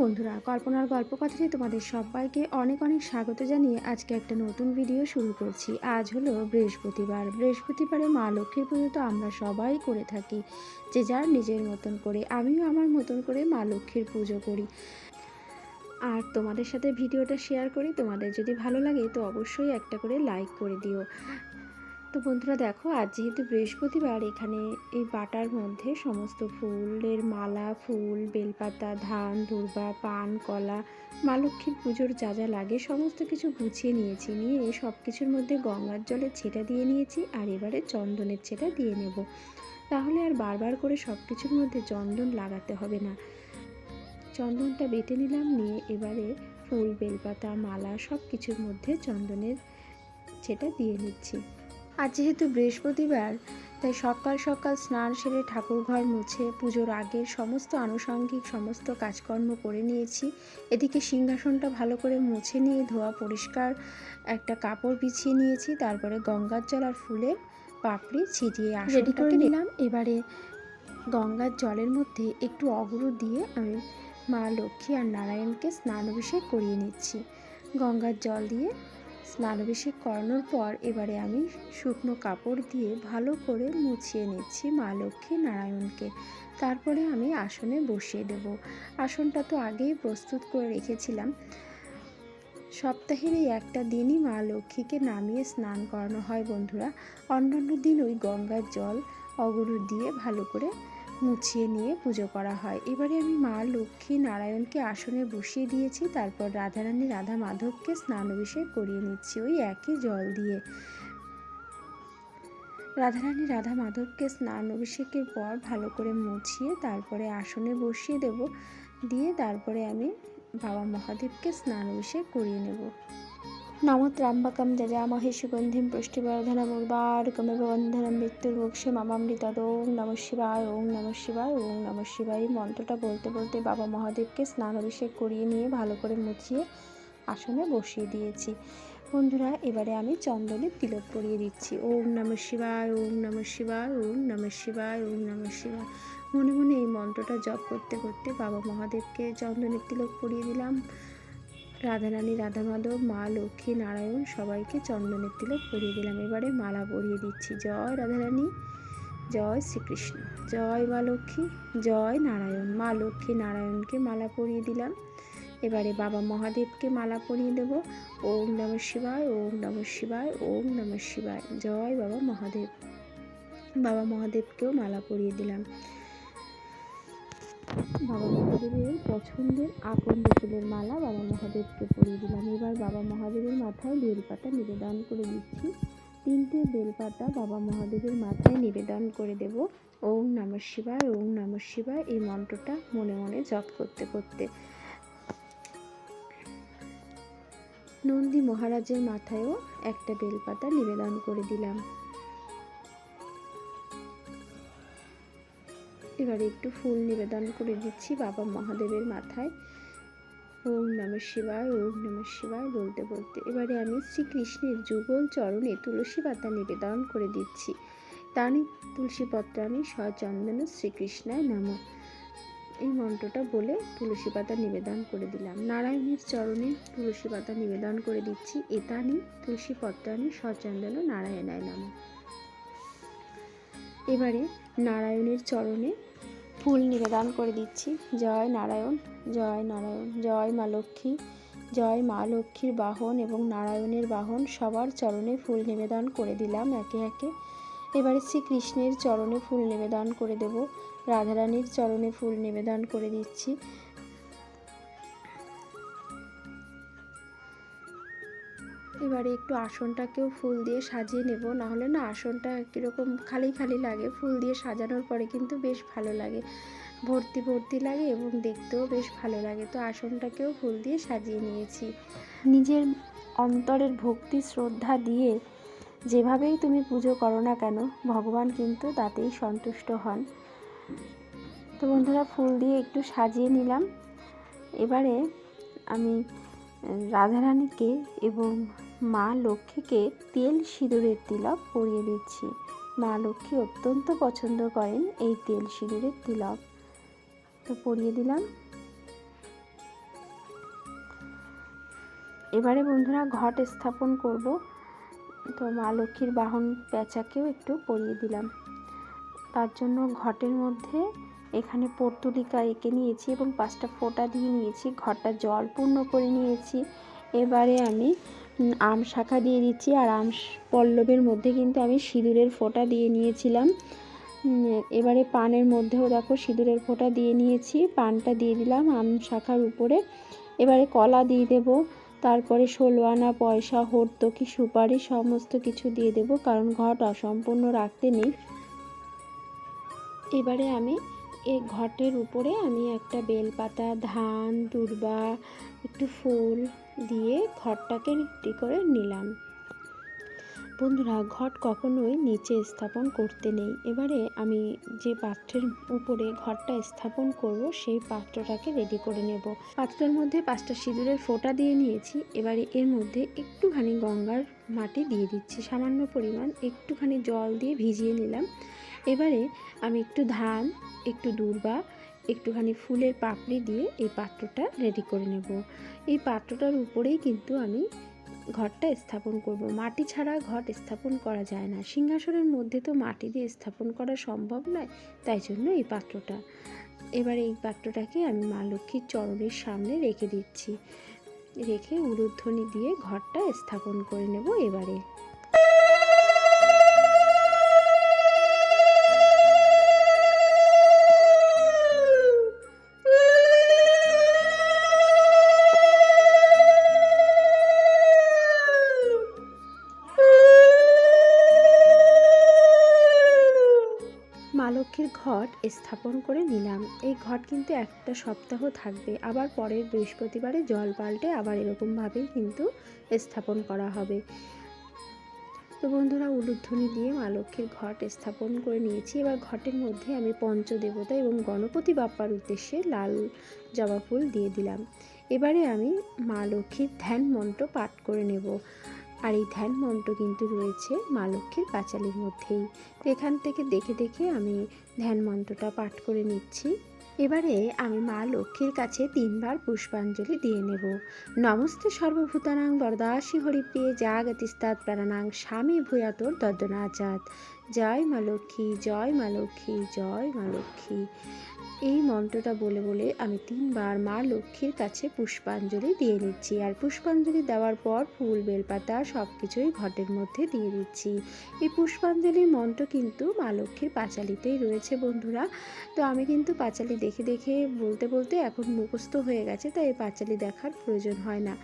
বন্ধুরা, কল্পনার গল্প কথাতে তোমাদের সবাইকে অনেক অনেক স্বাগত জানিয়ে আজকে একটা নতুন ভিডিও শুরু করছি। আজ হলো বৃহস্পতিবার। বৃহস্পতিবারে মা লক্ষ্মীর পুজো তো আমরা সবাই করে থাকি। যে যার নিজের মতন করে, আমিও আমার মতন করে মা লক্ষ্মীর পুজো করি। আর তোমাদের সাথে ভিডিওটা শেয়ার করি। তোমাদের যদি ভালো লাগে তো অবশ্যই একটা করে লাইক করে দিও। তো বন্ধুরা দেখো, আজ যেহেতু বৃহস্পতিবার, এখানে এই বাটার মধ্যে সমস্ত ফুলের মালা, ফুল, বেলপাতা, ধান, দুর্বা, পান, কলা, মা লক্ষ্মীর পুজোর যা যা লাগে, সমস্ত কিছু গুছিয়ে নিয়েছি। নিয়ে এই সব কিছুর মধ্যে গঙ্গার জলের ছেটা দিয়ে নিয়েছি আর এবারে চন্দনের ছেটা দিয়ে নেব। তাহলে আর বারবার করে সব কিছুর মধ্যে চন্দন লাগাতে হবে না। চন্দনটা বেটে নিলাম, নিয়ে এবারে ফুল, বেলপাতা, মালা সব কিছুর মধ্যে চন্দনের ছেটা দিয়ে নিচ্ছি। আজ যেহেতু বৃহস্পতিবার তাই সকাল সকাল স্নান সেরে ঠাকুর ঘর মুছে পুজোর আগের সমস্ত আনুষঙ্গিক সমস্ত কাজকর্ম করে নিয়েছি। এদিকে সিংহাসনটা ভালো করে মুছে নিয়ে ধোয়া পরিষ্কার একটা কাপড় বিছিয়ে নিয়েছি তারপরে গঙ্গার জল আর ফুলের পাপড়ি ছিটিয়ে রেডি করে নিলাম। এবারে গঙ্গার জলের মধ্যে একটু অগরু দিয়ে আমি মা লক্ষ্মী আর নারায়ণকে স্নান অভিষেক করিয়ে নিচ্ছি। গঙ্গার জল দিয়ে স্নান অভিষেক করানোর পর এবারে আমি শুকনো কাপড় দিয়ে ভালো করে মুছিয়ে নিচ্ছি মা লক্ষ্মী নারায়ণকে। তারপরে আমি আসনে বসিয়ে দেব। আসনটা তো আগেই প্রস্তুত করে রেখেছিলাম। সপ্তাহের এই একটা দিনই মা লক্ষ্মীকে নামিয়ে স্নান করানো হয় বন্ধুরা। অন্যান্য দিন ওই গঙ্গার জল, অগরু দিয়ে ভালো করে মুছিয়ে নিয়ে পুজো করা হয়। এবারে আমি মা লক্ষ্মী নারায়ণকে আসনে বসিয়ে দিয়েছি, তারপর রাধারানী রাধা মাধবকে স্নান অভিষেক করিয়ে নিচ্ছি ওই একই জল দিয়ে। রাধারানী রাধা মাধবকে স্নান অভিষেকের পর ভালো করে মুছিয়ে তারপরে আসনে বসিয়ে দেব, দিয়ে তারপরে আমি বাবা মহাদেবকে স্নান অভিষেক করিয়ে নেব। যজামহে সুগন্ধিম পুষ্টিবর্ধনম উর্বারকমেব বন্ধনম মৃত্যুর্মোক্ষে মামামৃতদ ওং নম শিবায়, ওং নম শিবায়, ওং নম শিবায়। এই মন্ত্রটা বলতে বলতে বাবা মহাদেবকে স্নান অভিষেক করিয়ে নিয়ে ভালো করে মুছিয়ে আসনে বসিয়ে দিয়েছি। বন্ধুরা, এবারে আমি চন্দনের তিলক পরিয়ে দিচ্ছি। ওম নম শিবায় ওম নম শিবায় ওম নম শিবায় ওম নম শিবায়। মনে মনে এই মন্ত্রটা জপ করতে করতে বাবা মহাদেবকে চন্দনের তিলক পরিয়ে দিলাম। রাধারানী রাধা মাধব মা, লক্ষ্মী, নারায়ণ সবাইকে চন্দনের তিলক পরিয়ে দিলাম। এবারে মালা পরিয়ে দিচ্ছি। জয় রাধারানী, জয় শ্রীকৃষ্ণ, জয় মা লক্ষ্মী, জয় নারায়ণ। মা লক্ষ্মী, নারায়ণকে মালা পরিয়ে দিলাম। এবারে বাবা মহাদেবকে মালা পরিয়ে দেব। ওম নম শিবায়, ওম নম শিবায়, ওম নম শিবায়। জয় বাবা মহাদেব। বাবা মহাদেবকেও মালা পরিয়ে দিলাম। বাবা মহাদেবের পছন্দের আকন্দ ফুলের মালা বাবা মহাদেবকে পরিয়ে দিলাম। এবার বাবা মহাদেবের মাথায় বেলপাতা নিবেদন করে দিচ্ছি। তিনটে বেলপাতা বাবা মহাদেবের মাথায় নিবেদন করে দেব। ওম নম শিবায়, ওম নম শিবায় এই মন্ত্রটা মনে মনে জপ করতে করতে। নন্দী মহারাজের মাথায়ও একটা বেলপাতা নিবেদন করে দিলাম। এবারে একটু ফুল নিবেদন করে দিচ্ছি বাবা মহাদেবের মাথায়। ওম নম শিবায়, ওম নম শিবায় বলতে বলতে। এবারে আমি শ্রীকৃষ্ণের যুগল চরণে তুলসী পাতা নিবেদন করে দিচ্ছি। তানি তুলসী পত্রানি সচন্দন শ্রীকৃষ্ণায় নাম। এই মন্ত্রটা বলে তুলসী পাতা নিবেদন করে দিলাম। নারায়ণের চরণে তুলসী পাতা নিবেদন করে দিচ্ছি। এতানি তুলসী পত্রানি সচন্দন নারায়ণায় নাম। এবারে নারায়ণের চরণে ফুল নিবেদন করে দিচ্ছি। জয় নারায়ণ জয় নারায়ণ, জয় মা লক্ষ্মী, জয় মা লক্ষ্মীর বাহন এবং নারায়ণের বাহন সবার চরণে ফুল নিবেদন করে দিলাম একে একে। এবারে শ্রীকৃষ্ণের চরণে ফুল নিবেদন করে দেব, রাধারানীর চরণে ফুল নিবেদন করে দিচ্ছি। এবারে একটু আসনটাকেও ফুল দিয়ে সাজিয়ে নেব। নাহলে না আসনটা কীরকম খালি খালি লাগে, ফুল দিয়ে সাজানোর পরে কিন্তু বেশ ভালো লাগে। ভর্তি ভর্তি লাগে এবং দেখতেও বেশ ভালো লাগে। তো আসনটাকেও ফুল দিয়ে সাজিয়ে নিয়েছি। নিজের অন্তরের ভক্তি, শ্রদ্ধা দিয়ে যেভাবেই তুমি পুজো করো না কেন, ভগবান কিন্তু তাতেই সন্তুষ্ট হন। তো বন্ধুরা, ফুল দিয়ে একটু সাজিয়ে নিলাম। এবারে আমি, রাধারানীকে এবং মা লক্ষ্মীকে তেল সিঁদুরের তিলক পরিয়ে দিচ্ছি। মা লক্ষ্মী অত্যন্ত পছন্দ করেন এই তেল সিঁদুরের তিলক। তো পরিয়ে দিলাম। এবারে বন্ধুরা ঘট স্থাপন করব। তো মা লক্ষ্মীর বাহন পেঁচাকেও একটু পরিয়ে দিলাম। তার জন্য ঘটের মধ্যে এখানে পর্তুলিকা এঁকে নিয়েছি এবং পাঁচটা ফোঁটা দিয়ে নিয়েছি। ঘরটা জল পূর্ণ করে নিয়েছি। এবারে আমি আম শাখা দিয়ে দিচ্ছি আর আম পল্লবের মধ্যে কিন্তু আমি সিঁদুরের ফোঁটা দিয়ে নিয়েছিলাম। এবারে পানের মধ্যেও দেখো সিঁদুরের ফোঁটা দিয়ে নিয়েছি, পানটা দিয়ে দিলাম আম শাখার উপরে। এবারে কলা দিয়ে দেব, তারপরে ষোলো আনা পয়সা, হর্তকি, সুপারি সমস্ত কিছু দিয়ে দেব, কারণ ঘট অসম্পূর্ণ রাখতে নেই। এবারে আমি এই ঘটের উপরে আমি একটা বেলপাতা, ধান দুর্বা একটু ফুল দিয়ে ঘরটাকে রেডি করে নিলাম। বন্ধুরা, ঘট কখনোই নিচে স্থাপন করতে নেই। এবারে আমি যে পাত্রের উপরে ঘরটা স্থাপন করব, সেই পাত্রটাকে রেডি করে নেব। পাত্রের মধ্যে পাঁচটা সিঁদুরের ফোঁটা দিয়ে নিয়েছি। এবারে এর মধ্যে একটুখানি গঙ্গার মাটি দিয়ে দিচ্ছি। সামান্য পরিমাণ একটুখানি জল দিয়ে ভিজিয়ে নিলাম। এবারে আমি একটু ধান, একটু দূর্বা, একটুখানি ফুলের পাপড়ি দিয়ে এই পাত্রটা রেডি করে নেব। এই পাত্রটার উপরেই কিন্তু আমি ঘরটা স্থাপন করব। মাটি ছাড়া ঘট স্থাপন করা যায় না। সিংহাসনের মধ্যে তো মাটি দিয়ে স্থাপন করা সম্ভব নয়, তাই জন্য এই পাত্রটা। এবার এই পাত্রটাকে আমি মা লক্ষ্মীর চরণের সামনে রেখে দিচ্ছি। রেখে উলুধ্বনি দিয়ে ঘরটা স্থাপন করে নেব এবারে। লক্ষ্মীর ঘট স্থাপন করে নিলাম। এই ঘট কিন্তু একটা সপ্তাহ থাকবে। আবার পরের বৃহস্পতিবারে জল পাল্টে আবার এরকমভাবেই কিন্তু স্থাপন করা হবে। তো বন্ধুরা, উলুধ্বনি দিয়ে মা লক্ষ্মীর ঘট স্থাপন করে নিয়েছি। এবার ঘটের মধ্যে আমি পঞ্চদেবতা এবং গণপতি বাপ্পার উদ্দেশ্যে লাল জবা ফুল দিয়ে দিলাম। এবারে আমি মা লক্ষ্মীর ধ্যান মন্ত্র পাঠ করে নেব। আর এই ধ্যান মন্ত্র কিন্তু রয়েছে মা লক্ষ্মীর পাঁচালির মধ্যেই। তো এখান থেকে দেখে দেখে আমি ধ্যান মন্ত্রটা পাঠ করে নিচ্ছি। এবারে আমি মা লক্ষ্মীর কাছে তিনবার পুষ্পাঞ্জলি দিয়ে নেব। নমস্তে সর্বভূতানাং বরদাসী হরিপ্রিয়ে জাগতিস্তাৎ প্রাণানাং স্বামী ভূয়াতর দদ্দনাচাত জয় মা লক্ষ্মী, জয় মা লক্ষ্মী, জয় মা লক্ষ্মী। এই মন্ত্রটা বলে বলে আমি তিনবার মা লক্ষ্মীর কাছে পুষ্পাঞ্জলি দিয়ে নিচ্ছি আর পুষ্পাঞ্জলি দেওয়ার পর ফুল, বেলপাতা সব কিছুই ঘটের মধ্যে দিয়ে দিচ্ছি। এই পুষ্পাঞ্জলির মন্ত্র কিন্তু মা লক্ষ্মীর পাঁচালিতেই রয়েছে বন্ধুরা। তো আমি কিন্তু পাঁচালি দেখে দেখে বলতে বলতে এখন মুখস্থ হয়ে গেছে, তাই এই পাঁচালি দেখার প্রয়োজন হয় না।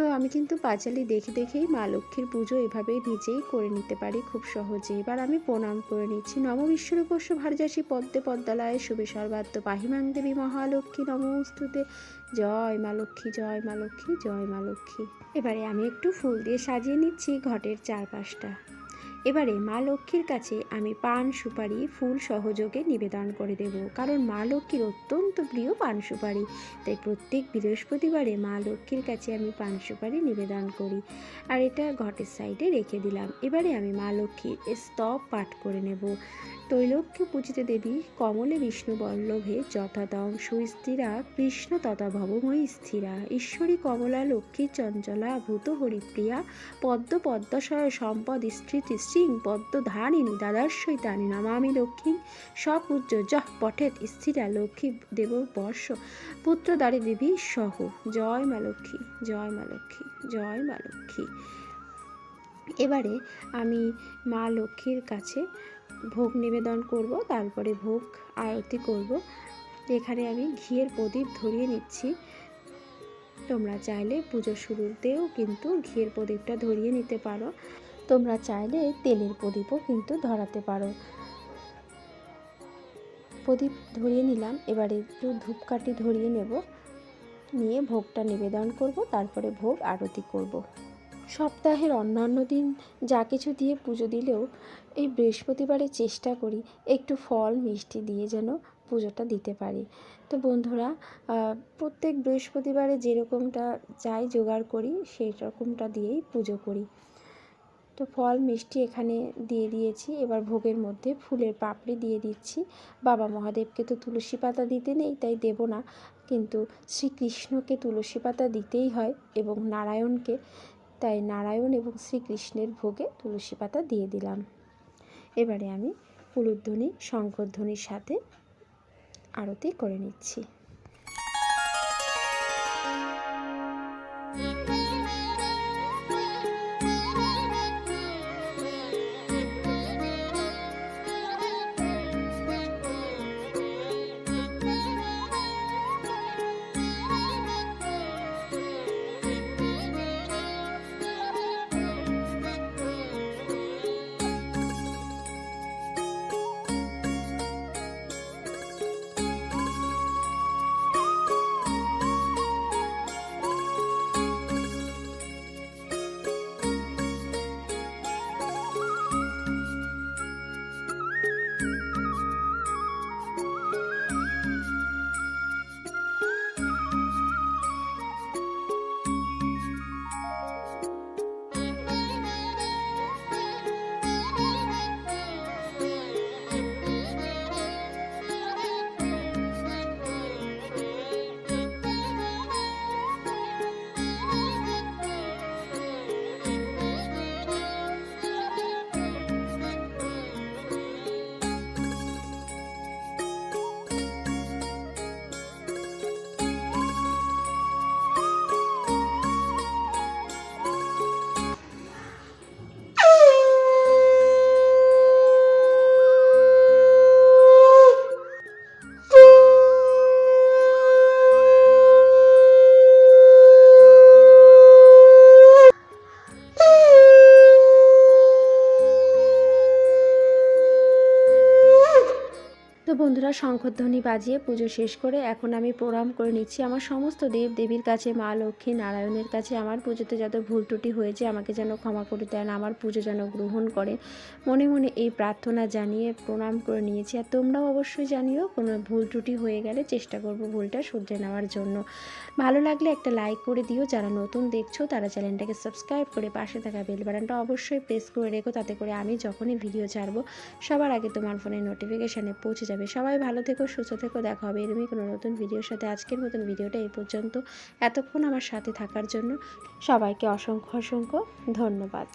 তো আমি কিন্তু পাঁচালি দেখে দেখেই মা লক্ষ্মীর পুজো এভাবেই নিজেই করে নিতে পারি খুব সহজে এবার আমি প্রণাম করে নিচ্ছি। নম বিশ্বরূপস্য ভারজাসী পদ্মে পদ্মালয়ে শুভে সর্বাত্ম পাহিমাং দেবী মহালক্ষ্মী, নমস্তুতে। জয় মা লক্ষ্মী, জয় মা লক্ষ্মী, জয় মা লক্ষ্মী। এবারে আমি একটু ফুল দিয়ে সাজিয়ে নিচ্ছি ঘটের চারপাশটা। এবারে মা লক্ষ্মীর কাছে আমি পান সুপারি, ফুল সহযোগে নিবেদন করে দেব, কারণ মা লক্ষ্মীর অত্যন্ত প্রিয় পান সুপারি। তাই প্রত্যেক বৃহস্পতিবারে মা লক্ষ্মীর কাছে আমি পান সুপারি নিবেদন করি, আর এটা ঘটের সাইডে রেখে দিলাম। এবারে আমি মা লক্ষ্মীর স্তব পাঠ করে নেব। তৈলক্য পূজিত দেবী কমলে বিষ্ণু বল্লভে যথাতম সুস্থিরা, কৃষ্ণ তথা ভবময়ী স্থিরা। ঈশ্বরী কমলা লক্ষ্মী চঞ্চলা, ভূত হরিপ্রিয়া পদ্ম পদ্মশয় সম্পদ স্থিতি সিং, পদ্ম ধারিণী দাদাস্যই তানি নামামি লক্ষ্মী সপূজ্য যহ পঠেত, স্থিরা লক্ষ্মী, দেব বর্ষ, পুত্র পুত্রদ্বারে দেবী সহ। জয় মা লক্ষ্মী, জয় মা লক্ষ্মী, জয় মা লক্ষ্মী। এবারে আমি মা লক্ষ্মীর কাছে ভোগ নিবেদন করব, তারপরে ভোগ আরতি করব। এখানে আমি ঘিয়ের প্রদীপ ধরিয়ে নিচ্ছি। তোমরা চাইলে পুজো শুরুতেও কিন্তু ঘিয়ের প্রদীপটা ধরিয়ে নিতে পারো। তোমরা চাইলে তেলের প্রদীপও কিন্তু ধরাতে পারো। প্রদীপ ধরিয়ে নিলাম, এবারে একটু ধূপকাঠি ধরিয়ে নেব। নিয়ে ভোগটা নিবেদন করব, তারপরে ভোগ আরতি করব। সপ্তাহের অন্যান্য দিন যা কিছু দিয়ে পুজো দিলেও এই বৃহস্পতিবারে চেষ্টা করি একটু ফল, মিষ্টি দিয়ে যেন পুজোটা দিতে পারি। তো বন্ধুরা প্রত্যেক বৃহস্পতিবারে যেরকমটা যাই জোগাড় করি সেই রকমটা দিয়েই পুজো করি। তো ফল, মিষ্টি এখানে দিয়ে দিয়েছি। এবার ভোগের মধ্যে ফুলের পাপড়ি দিয়ে দিচ্ছি। বাবা মহাদেবকে তো তুলসী পাতা দিতে নেই, তাই দেব না। কিন্তু শ্রীকৃষ্ণকে তুলসী পাতা দিতেই হয় এবং নারায়ণকে, তাই নারায়ণ এবং শ্রীকৃষ্ণের ভোগে তুলসী পাতা দিয়ে দিলাম। এবারে আমি উলুধ্বনি শঙ্করধ্বনির সাথে আরতি করে নিচ্ছি। বন্ধুরা, শঙ্খধ্বনি বাজিয়ে পুজো শেষ করে এখন আমি প্রণাম করে নিচ্ছি আমার সমস্ত দেব দেবীর কাছে, মা লক্ষ্মী নারায়ণের কাছে। আমার পুজোতে যত ভুল ত্রুটি হয়েছে, আমাকে যেন ক্ষমা করে দেন, আমার পুজো যেন গ্রহণ করে। মনে মনে এই প্রার্থনা জানিয়ে প্রণাম করে নিয়েছি। আর তোমরাও অবশ্যই জানিও, কোনো ভুল ত্রুটি হয়ে গেলে চেষ্টা করব ভুলটা শুধরে নেওয়ার জন্য। ভালো লাগলে একটা লাইক করে দিও। যারা নতুন দেখছ, তারা চ্যানেলটাকে সাবস্ক্রাইব করে পাশে থাকা বেল বাটনটা অবশ্যই প্রেস করে রেখো। তাতে করে আমি যখনই ভিডিও ছাড়বো, সবার আগে তোমার ফোনে নোটিফিকেশানে পৌঁছে যাবে। সবাই ভালো থেকো, সুস্থ থেকো, দেখা হবে এরমই কোনো নতুন ভিডিওর সাথে। আজকের মতন ভিডিওটা এই পর্যন্ত। এতক্ষণ আমার সাথে থাকার জন্য সবাইকে অসংখ্য অসংখ্য ধন্যবাদ।